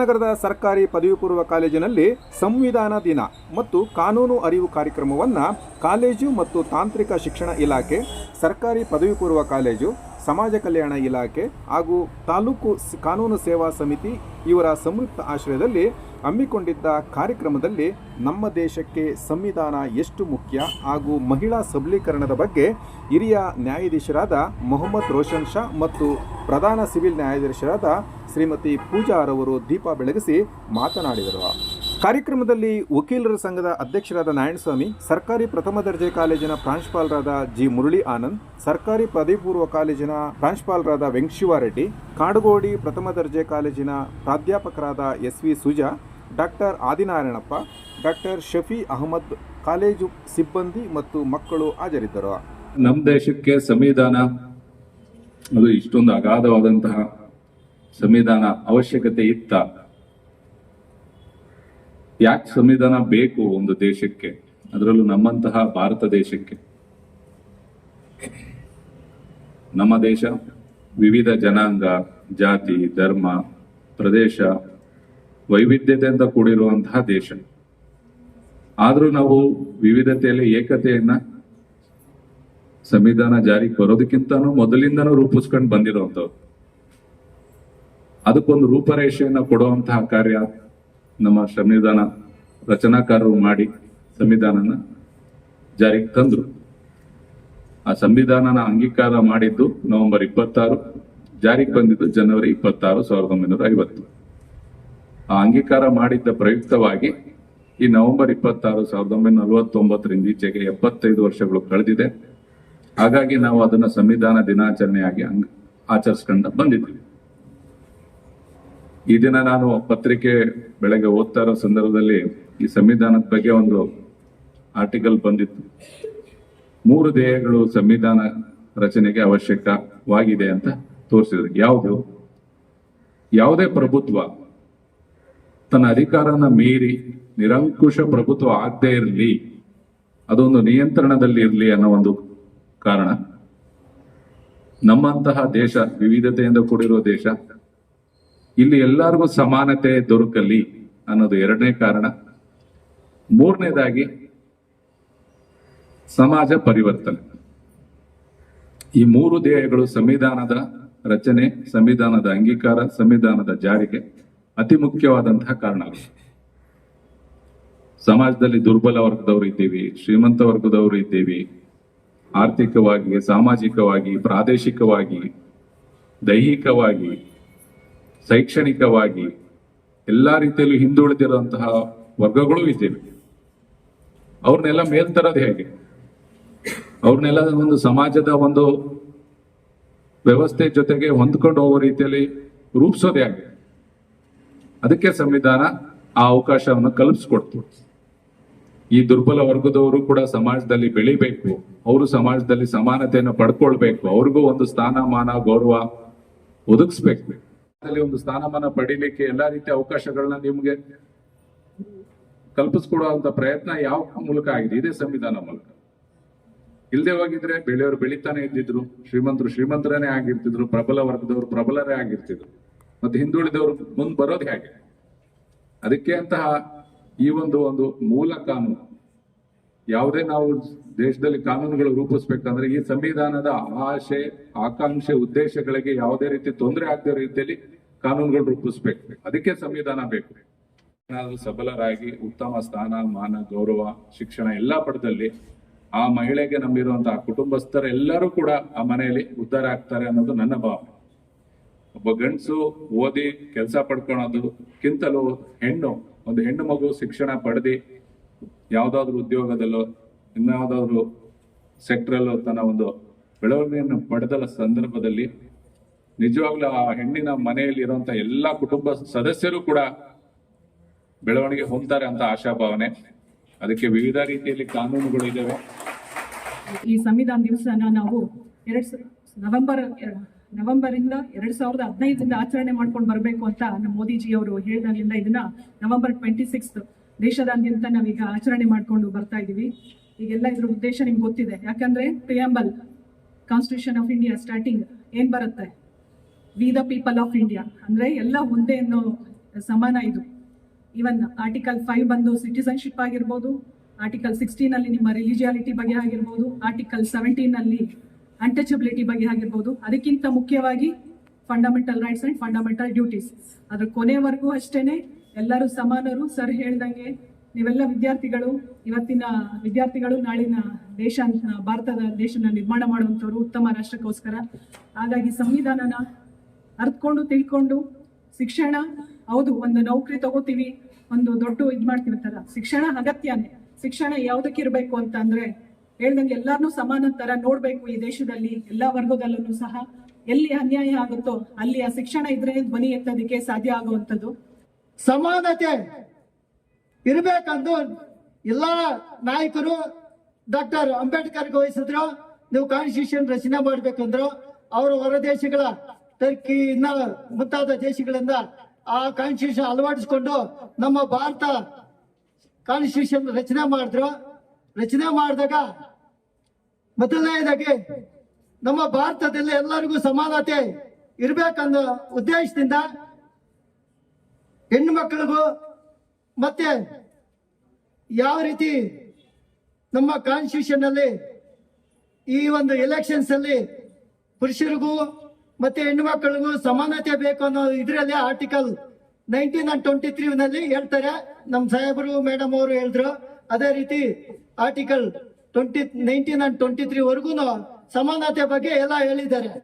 ನಗರದ ಸರ್ಕಾರಿ ಪದವಿ ಪೂರ್ವ ಕಾಲೇಜಿನಲ್ಲಿ ಸಂವಿಧಾನ ದಿನ ಮತ್ತು ಕಾನೂನು ಅರಿವು ಕಾರ್ಯಕ್ರಮವನ್ನು ಕಾಲೇಜು ಮತ್ತು ತಾಂತ್ರಿಕ ಶಿಕ್ಷಣ ಇಲಾಖೆ, ಸರ್ಕಾರಿ ಪದವಿ ಪೂರ್ವ ಕಾಲೇಜು, ಸಮಾಜ ಕಲ್ಯಾಣ ಇಲಾಖೆ ಹಾಗೂ ತಾಲೂಕು ಕಾನೂನು ಸೇವಾ ಸಮಿತಿ ಇವರ ಸಂಯುಕ್ತ ಆಶ್ರಯದಲ್ಲಿ ಹಮ್ಮಿಕೊಂಡಿದ್ದ ಕಾರ್ಯಕ್ರಮದಲ್ಲಿ ನಮ್ಮ ದೇಶಕ್ಕೆ ಸಂವಿಧಾನ ಎಷ್ಟು ಮುಖ್ಯ ಹಾಗೂ ಮಹಿಳಾ ಸಬಲೀಕರಣದ ಬಗ್ಗೆ ಹಿರಿಯ ನ್ಯಾಯಾಧೀಶರಾದ ಮೊಹಮ್ಮದ್ ರೋಷನ್ ಶಾ ಮತ್ತು ಪ್ರಧಾನ ಸಿವಿಲ್ ನ್ಯಾಯಾಧೀಶರಾದ ಶ್ರೀಮತಿ ಪೂಜಾರವರು ದೀಪ ಬೆಳಗಿಸಿ ಮಾತನಾಡಿದರು. ಕಾರ್ಯಕ್ರಮದಲ್ಲಿ ವಕೀಲರ ಸಂಘದ ಅಧ್ಯಕ್ಷರಾದ ನಾರಾಯಣಸ್ವಾಮಿ, ಸರ್ಕಾರಿ ಪ್ರಥಮ ದರ್ಜೆ ಕಾಲೇಜಿನ ಪ್ರಾಂಶುಪಾಲರಾದ ಜಿ ಮುರಳಿ ಆನಂದ್, ಸರ್ಕಾರಿ ಪದವಿಪೂರ್ವ ಕಾಲೇಜಿನ ಪ್ರಾಂಶುಪಾಲರಾದ ವೆಂಕಶಿವಾರೆಡ್ಡಿ ಕಾಡುಗೋಡಿ ಪ್ರಥಮ ದರ್ಜೆ ಕಾಲೇಜಿನ ಪ್ರಾಧ್ಯಾಪಕರಾದ S V Suja doctor Adinarayanappa, doctor Shafi Ahmed, college ಸಿಬ್ಬಂದಿ ಮತ್ತು ಮಕ್ಕಳು ಹಾಜರಿದ್ದರು. ನಮ್ಮ ದೇಶಕ್ಕೆ ಸಂವಿಧಾನ ಅದು ಇಷ್ಟೊಂದು ಅಗಾಧವಾದಂತಹ ಸಂವಿಧಾನ ಅವಶ್ಯಕತೆ ಇತ್ತ. ಯಾಕೆ ಸಂವಿಧಾನ ಬೇಕು ಒಂದು ದೇಶಕ್ಕೆ? ಅದರಲ್ಲೂ ನಮ್ಮಂತಹ ಭಾರತ ದೇಶಕ್ಕೆ. ನಮ್ಮ ದೇಶ ವಿವಿಧ ಜನಾಂಗ, ಜಾತಿ, ಧರ್ಮ, ಪ್ರದೇಶ ವೈವಿಧ್ಯತೆಯಿಂದ ಕೂಡಿರುವಂತಹ ದೇಶ. ಆದ್ರೂ ನಾವು ವಿವಿಧತೆಯಲ್ಲಿ ಏಕತೆಯನ್ನ ಸಂವಿಧಾನ ಜಾರಿಗೆ ಬರೋದಕ್ಕಿಂತನೂ ಮೊದಲಿಂದನೂ ರೂಪಿಸ್ಕೊಂಡು ಬಂದಿರುವಂತವ್ರು ಅದಕ್ಕೊಂದು ರೂಪರೇಷೆಯನ್ನ ಕೊಡುವಂತಹ ಕಾರ್ಯ ನಮ್ಮ ಸಂವಿಧಾನ ರಚನಾಕಾರರು ಮಾಡಿ ಸಂವಿಧಾನನ ಜಾರಿಗೆ ತಂದ್ರು. ಆ ಸಂವಿಧಾನನ ಅಂಗೀಕಾರ ಮಾಡಿದ್ದು ನವೆಂಬರ್ ಇಪ್ಪತ್ತಾರು, ಜಾರಿಗೆ ಬಂದಿದ್ದು ಜನವರಿ ಇಪ್ಪತ್ತಾರು, ಸಾವಿರದ ಒಂಬೈನೂರ ಐವತ್ತು. ಆ ಅಂಗೀಕಾರ ಮಾಡಿದ್ದ ಪ್ರಯುಕ್ತವಾಗಿ ಈ ನವೆಂಬರ್ ಇಪ್ಪತ್ತಾರು ಸಾವಿರದ ಒಂಬೈನೂರ ನಲವತ್ತೊಂಬತ್ತರಿಂದ ಈಚೆಗೆ ಎಪ್ಪತ್ತೈದು ವರ್ಷಗಳು ಕಳೆದಿದೆ. ಹಾಗಾಗಿ ನಾವು ಅದನ್ನು ಸಂವಿಧಾನ ದಿನಾಚರಣೆಯಾಗಿ ಅಂಗ್- ಆಚರಿಸ್ಕೊಂಡು ಬಂದಿದ್ವಿ ಈ ದಿನ ನಾನು ಪತ್ರಿಕೆ ಬೆಳಗ್ಗೆ ಓದ್ತಾ ಇರೋ ಸಂದರ್ಭದಲ್ಲಿ ಈ ಸಂವಿಧಾನದ ಬಗ್ಗೆ ಒಂದು ಆರ್ಟಿಕಲ್ ಬಂದಿತ್ತು. ಮೂರು ಧ್ಯೇಯಗಳು ಸಂವಿಧಾನ ರಚನೆಗೆ ಅವಶ್ಯಕವಾಗಿದೆ ಅಂತ ತೋರಿಸಿದ್ರು. ಯಾವುದು? ಯಾವುದೇ ಪ್ರಭುತ್ವ. ತನ್ನ ಅಧಿಕಾರನ ಮೀರಿ ನಿರಂಕುಶ ಪ್ರಭುತ್ವ ಆಗದೆ ಇರಲಿ, ಅದೊಂದು ನಿಯಂತ್ರಣದಲ್ಲಿ ಇರಲಿ ಅನ್ನೋ ಒಂದು ಕಾರಣ. ನಮ್ಮಂತಹ ದೇಶ, ವಿವಿಧತೆಯಿಂದ ಕೂಡಿರುವ ದೇಶ, ಇಲ್ಲಿ ಎಲ್ಲರಿಗೂ ಸಮಾನತೆ ದೊರಕಲಿ ಅನ್ನೋದು ಎರಡನೇ ಕಾರಣ. ಮೂರನೇದಾಗಿ, ಸಮಾಜ ಪರಿವರ್ತನೆ. ಈ ಮೂರು ಧ್ಯೇಯಗಳು ಸಂವಿಧಾನದ ರಚನೆ, ಸಂವಿಧಾನದ ಅಂಗೀಕಾರ, ಸಂವಿಧಾನದ ಜಾರಿಗೆ ಅತಿ ಮುಖ್ಯವಾದಂತಹ ಕಾರಣ ಸಮಾಜದಲ್ಲಿ ದುರ್ಬಲ ವರ್ಗದವರು ಇದ್ದೀವಿ, ಶ್ರೀಮಂತ ವರ್ಗದವರು ಇದ್ದೀವಿ. ಆರ್ಥಿಕವಾಗಿ, ಸಾಮಾಜಿಕವಾಗಿ, ಪ್ರಾದೇಶಿಕವಾಗಿ, ದೈಹಿಕವಾಗಿ, ಶೈಕ್ಷಣಿಕವಾಗಿ ಎಲ್ಲಾ ರೀತಿಯಲ್ಲೂ ಹಿಂದುಳಿದಿರುವಂತಹ ವರ್ಗಗಳು ಇದ್ದೇವೆ. ಅವ್ರನ್ನೆಲ್ಲ ಮೇಲ್ತರದು ಹೇಗೆ? ಅವ್ರನ್ನೆಲ್ಲ ಒಂದು ಸಮಾಜದ ಒಂದು ವ್ಯವಸ್ಥೆ ಜೊತೆಗೆ ಹೊಂದ್ಕೊಂಡು ಹೋಗೋ ರೀತಿಯಲ್ಲಿ ರೂಪಿಸೋದು ಹೇಗೆ? ಅದಕ್ಕೆ ಸಂವಿಧಾನ ಆ ಅವಕಾಶವನ್ನು ಕಲ್ಪಿಸ್ಕೊಡ್ತು. ಈ ದುರ್ಬಲ ವರ್ಗದವರು ಕೂಡ ಸಮಾಜದಲ್ಲಿ ಬೆಳಿಬೇಕು, ಅವರು ಸಮಾಜದಲ್ಲಿ ಸಮಾನತೆಯನ್ನು ಪಡ್ಕೊಳ್ಬೇಕು, ಅವ್ರಿಗೂ ಒಂದು ಸ್ಥಾನಮಾನ, ಗೌರವ ಒದಗಿಸ್ಬೇಕು. ಒಂದು ಸ್ಥಾನಮಾನ ಪಡಿಲಿಕ್ಕೆ ಎಲ್ಲಾ ರೀತಿಯ ಅವಕಾಶಗಳನ್ನ ನಿಮ್ಗೆ ಕಲ್ಪಿಸ್ಕೊಡುವಂತ ಪ್ರಯತ್ನ ಯಾವ ಮೂಲಕ ಆಗಿದೆ? ಇದೇ ಸಂವಿಧಾನ ಮೂಲಕ. ಇಲ್ಲದೆ ಹೋಗಿದ್ರೆ, ಬೆಳೆಯವರು ಬೆಳಿತಾನೆ ಇದ್ದಿದ್ರು, ಶ್ರೀಮಂತರು ಶ್ರೀಮಂತರನೇ ಆಗಿರ್ತಿದ್ರು, ಪ್ರಬಲ ವರ್ಗದವರು ಪ್ರಬಲರೇ ಆಗಿರ್ತಿದ್ರು. ಮತ್ತೆ ಹಿಂದುಳಿದವರು ಮುಂದೆ ಬರೋದು ಹೇಗೆ? ಅದಕ್ಕೆ ಅಂತಹ ಈ ಒಂದು ಒಂದು ಮೂಲ ಕಾನೂನು, ಯಾವುದೇ ನಾವು ದೇಶದಲ್ಲಿ ಕಾನೂನುಗಳು ರೂಪಿಸ್ಬೇಕಂದ್ರೆ ಈ ಸಂವಿಧಾನದ ಆಶೆ, ಆಕಾಂಕ್ಷೆ, ಉದ್ದೇಶಗಳಿಗೆ ಯಾವುದೇ ರೀತಿ ತೊಂದರೆ ಆಗದ ರೀತಿಯಲ್ಲಿ ಕಾನೂನುಗಳು ರೂಪಿಸ್ಬೇಕು. ಅದಕ್ಕೆ ಸಂವಿಧಾನ ಬೇಕು. ಏನಾದರೂ ಸಬಲರಾಗಿ ಉತ್ತಮ ಸ್ಥಾನ, ಮಾನ, ಗೌರವ, ಶಿಕ್ಷಣ ಎಲ್ಲಾ ಪಡೆದಲ್ಲಿ ಆ ಮಹಿಳೆಗೆ ನಂಬಿರುವಂತಹ ಕುಟುಂಬಸ್ಥರೆಲ್ಲರೂ ಕೂಡ ಆ ಮನೆಯಲ್ಲಿ ಉದ್ಧಾರ ಆಗ್ತಾರೆ ಅನ್ನೋದು ನನ್ನ ಭಾವನೆ. ಒಬ್ಬ ಗಂಡಸು ಓದಿ ಕೆಲಸ ಪಡ್ಕೊಳೋದಕ್ಕಿಂತಲೂ ಹೆಣ್ಣು, ಒಂದು ಹೆಣ್ಣು ಮಗು ಶಿಕ್ಷಣ ಪಡೆದಿ, ಯಾವ್ದಾದ್ರು ಉದ್ಯೋಗದಲ್ಲೋ, ಇನ್ಯಾವುದಾದ್ರು ಸೆಕ್ಟ್ರಲ್ಲೋ ತನ್ನ ಒಂದು ಬೆಳವಣಿಗೆಯನ್ನು ಪಡೆದ ಸಂದರ್ಭದಲ್ಲಿ ನಿಜವಾಗ್ಲೂ ಆ ಹೆಣ್ಣಿನ ಮನೆಯಲ್ಲಿ ಇರುವಂತ ಎಲ್ಲಾ ಕುಟುಂಬ ಸದಸ್ಯರು ಕೂಡ ಬೆಳವಣಿಗೆ ಹೊಂದ್ತಾರೆ ಅಂತ ಆಶಾಭಾವನೆ. ಅದಕ್ಕೆ ವಿವಿಧ ರೀತಿಯಲ್ಲಿ ಕಾನೂನುಗಳು ಇದಾವೆ. ಈ ಸಂವಿಧಾನ ದಿವಸನ ನಾವು ಎರಡ್ ನವೆಂಬರ್ ನವೆಂಬರ್ ಇಂದ ಎರಡ್ ಸಾವಿರದ ಹದಿನೈದರಿಂದ ಆಚರಣೆ ಮಾಡ್ಕೊಂಡು ಬರಬೇಕು ಅಂತ ನಮ್ಮ ಮೋದಿಜಿ ಅವರು ಹೇಳಿದಾಗಲಿಂದ ಇದನ್ನ ನವೆಂಬರ್ ಟ್ವೆಂಟಿ ಸಿಕ್ಸ್ ದೇಶದಾದ್ಯಂತ ನಾವೀಗ ಆಚರಣೆ ಮಾಡ್ಕೊಂಡು ಬರ್ತಾ ಇದೀವಿ. ಈಗೆಲ್ಲ ಇದ್ರ ಉದ್ದೇಶ ನಿಮ್ಗೆ ಗೊತ್ತಿದೆ. ಯಾಕಂದ್ರೆ preamble constitution of India starting ಏನ್ ಬರುತ್ತೆ? We the people of India ಅಂದ್ರೆ ಎಲ್ಲ ಒಂದೇ ಅನ್ನೋ ಸಮಾನ ಇದು. ಈವನ್ ಆರ್ಟಿಕಲ್ ಫೈವ್ ಬಂದು ಸಿಟಿಸನ್ಶಿಪ್ ಆಗಿರ್ಬೋದು ಆರ್ಟಿಕಲ್ ಸಿಕ್ಸ್ಟೀನ್ ಅಲ್ಲಿ ನಿಮ್ಮ ರಿಲಿಜಿಯಾಲಿಟಿ ಬಗ್ಗೆ ಆಗಿರ್ಬೋದು ಆರ್ಟಿಕಲ್ ಸೆವೆಂಟೀನ್ ಅಲ್ಲಿ ಅನ್ಟಚಬಿಲಿಟಿ ಬಗ್ಗೆ ಆಗಿರ್ಬೋದು. ಅದಕ್ಕಿಂತ ಮುಖ್ಯವಾಗಿ fundamental rights and fundamental duties ಅದ್ರ ಕೊನೆವರೆಗೂ ಅಷ್ಟೇನೆ ಎಲ್ಲರೂ ಸಮಾನರು. ಸರ್ ಹೇಳ್ದಂಗೆ ನೀವೆಲ್ಲ ವಿದ್ಯಾರ್ಥಿಗಳು, ಇವತ್ತಿನ ವಿದ್ಯಾರ್ಥಿಗಳು, ನಾಳಿನ ದೇಶ, ಭಾರತದ ದೇಶನ ನಿರ್ಮಾಣ ಮಾಡುವಂಥವ್ರು ಉತ್ತಮ ರಾಷ್ಟ್ರಕ್ಕೋಸ್ಕರ. ಹಾಗಾಗಿ ಸಂವಿಧಾನನ ಅರ್ಥಕೊಂಡು ತಿಳ್ಕೊಂಡು ಶಿಕ್ಷಣ, ಹೌದು, ಒಂದು ನೌಕರಿ ತಗೋತೀವಿ, ಒಂದು ದೊಡ್ಡ ಇದು ಮಾಡ್ತೀವಿ ತರ ಶಿಕ್ಷಣ ಅಗತ್ಯನೇ. ಶಿಕ್ಷಣ ಯಾವುದಕ್ಕೆ ಇರಬೇಕು ಅಂತ ಅಂದ್ರೆ ಹೇಳ್ದಂಗೆ ಎಲ್ಲರನ್ನೂ ಸಮಾನ ತರ ನೋಡ್ಬೇಕು ಈ ದೇಶದಲ್ಲಿ, ಎಲ್ಲಾ ವರ್ಗದಲ್ಲೂ ಸಹ. ಎಲ್ಲಿ ಅನ್ಯಾಯ ಆಗುತ್ತೋ ಅಲ್ಲಿ ಆ ಶಿಕ್ಷಣ ಇದ್ರೆ ಧ್ವನಿ ಎತ್ತೋದಕ್ಕೆ ಸಾಧ್ಯ ಆಗುವಂಥದ್ದು. ಸಮಾನತೆ ಇರಬೇಕಂದು ಎಲ್ಲಾ ನಾಯಕರು ಡಾಕ್ಟರ್ ಅಂಬೇಡ್ಕರ್ ವಹಿಸಿದ್ರು. ನೀವು ಕಾನ್ಸ್ಟಿಟ್ಯೂಷನ್ ರಚನೆ ಮಾಡ್ಬೇಕಂದ್ರು. ಅವರ ಹೊರ ದೇಶಗಳ, ಟರ್ಕಿ, ಇನ್ನ ಮುಂತಾದ ದೇಶಗಳಿಂದ ಆ ಕಾನ್ಸ್ಟಿಟ್ಯೂಷನ್ ಅಳವಡಿಸ್ಕೊಂಡು ನಮ್ಮ ಭಾರತ ಕಾನ್ಸ್ಟಿಟ್ಯೂಷನ್ ರಚನೆ ಮಾಡಿದ್ರು. ರಚನೆ ಮಾಡಿದಾಗ ಮೊದಲನೇದಾಗಿ ನಮ್ಮ ಭಾರತದಲ್ಲಿ ಎಲ್ಲರಿಗೂ ಸಮಾನತೆ ಇರಬೇಕನ್ನೋ ಉದ್ದೇಶದಿಂದ ಹೆಣ್ಣು ಮಕ್ಕಳಿಗೂ ಮತ್ತೆ ಯಾವ ರೀತಿ ನಮ್ಮ ಕಾನ್ಸ್ಟಿಟ್ಯೂಷನ್ ಅಲ್ಲಿ ಈ ಒಂದು ಎಲೆಕ್ಷನ್ಸ್ ಅಲ್ಲಿ ಪುರುಷರಿಗೂ ಮತ್ತೆ ಹೆಣ್ಣು ಮಕ್ಕಳಿಗೂ ಸಮಾನತೆ ಬೇಕು ಅನ್ನೋ ಇದರಲ್ಲಿ article nineteen and twenty three ನಲ್ಲಿ ಹೇಳ್ತಾರೆ. ನಮ್ಮ ಸಾಹೇಬರು ಮೇಡಮ್ ಅವರು ಹೇಳಿದ್ರು. ಅದೇ ರೀತಿ article twenty nineteen and twenty three ವರ್ಗು ಸಮಾನತೆ ಬಗ್ಗೆ ಎಲ್ಲ ಹೇಳಿದ್ದಾರೆ.